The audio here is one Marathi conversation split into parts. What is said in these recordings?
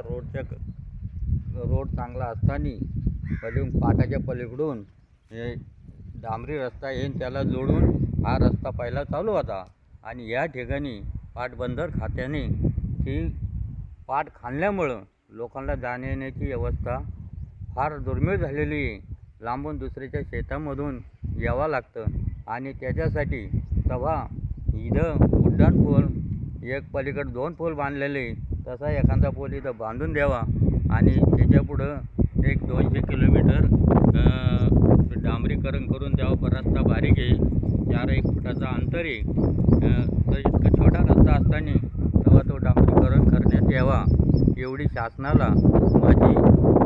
या रोडच्या रोड चांगला असताना पलीकडून पाटाच्या पलीकडून हे डांबरी रस्ता येईन त्याला जोडून हा रस्ता पहिला चालू होता. आणि या ठिकाणी पाटबंदर खात्याने ती पाट खाणल्यामुळं लोकांना जाण्यायेण्याची व्यवस्था फार दुर्मिळ झालेली आहे. लांबून दुसऱ्याच्या शेतामधून यावं लागतं. आणि त्याच्यासाठी तेव्हा इथं उड्डाणपूर एक पलीकडे दोन पूल बांधलेले तसा एखादा पूल इथं बांधून द्यावा. आणि त्याच्यापुढं एक दोनशे किलोमीटर डांबरीकरण करून द्यावं. पण रस्ता बारीक आहे. चार एक फुटाचा अंतर आहे. तर इतका छोटा रस्ता असताना तेव्हा तो डांबरीकरण करण्यात यावा. एवढी शासनाला माझी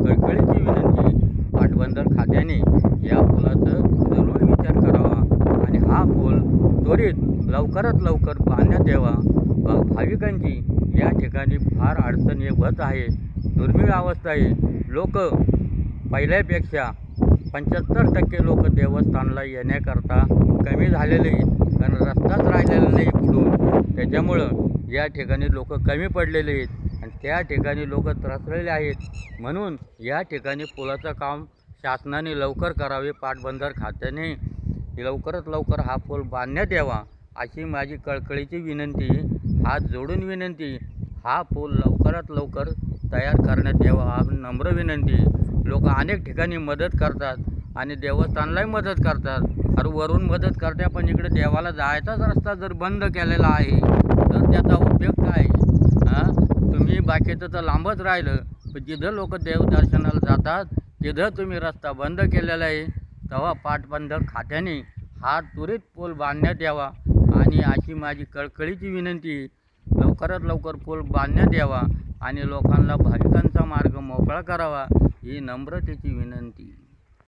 कळकळीची विनंती पाटबंदर खात्याने या पुलाचं जरूर विचार करावा. आणि हा पूल त्वरित लवकरात लवकर बांधण्यात यावा. भाविकांची या ठिकाणी फार अडचण होत आहे. दुर्मिळ अवस्था आहे. लोक पहिल्यापेक्षा पंच्याहत्तर टक्के लोक देवस्थानला येण्याकरता कमी झालेले आहेत. कारण रस्ताच राहिलेला नाही पुढून. त्याच्यामुळं या ठिकाणी लोक कमी पडलेले आहेत. आणि त्या ठिकाणी लोक त्रसलेले आहेत. म्हणून या ठिकाणी पुलाचं काम शासनाने लवकर करावे. पाटबंदर खात्याने लवकरात लवकर हा पूल बांधण्यात यावा. अशी माझी कळकळीची विनंती हात जोडून विनंती हा पूल लवकरात लवकर तयार करण्यात यावा हा नम्र विनंती. लोक अनेक ठिकाणी मदत करतात आणि देवस्थानलाही मदत करतात. अरे वरून मदत करते पण इकडे देवाला जायचाच रस्ता जर बंद केलेला आहे तर त्याचा उपयोग काय? हां? तुम्ही बाकीचं तर लांबच राहिलं पण जिथं लोक देवदर्शनाला जातात तिथं तुम्ही रस्ता बंद केलेला आहे. तेव्हा पाठबंधक खात्याने हा त्वरित पूल बांधण्यात यावा. आणि अशी माझी कळकळीची विनंती लवकरात लवकर पूल बांधण्यात यावा आणि लोकांना भाविकांचा मार्ग मोकळा करावा ही नम्रतेची विनंती.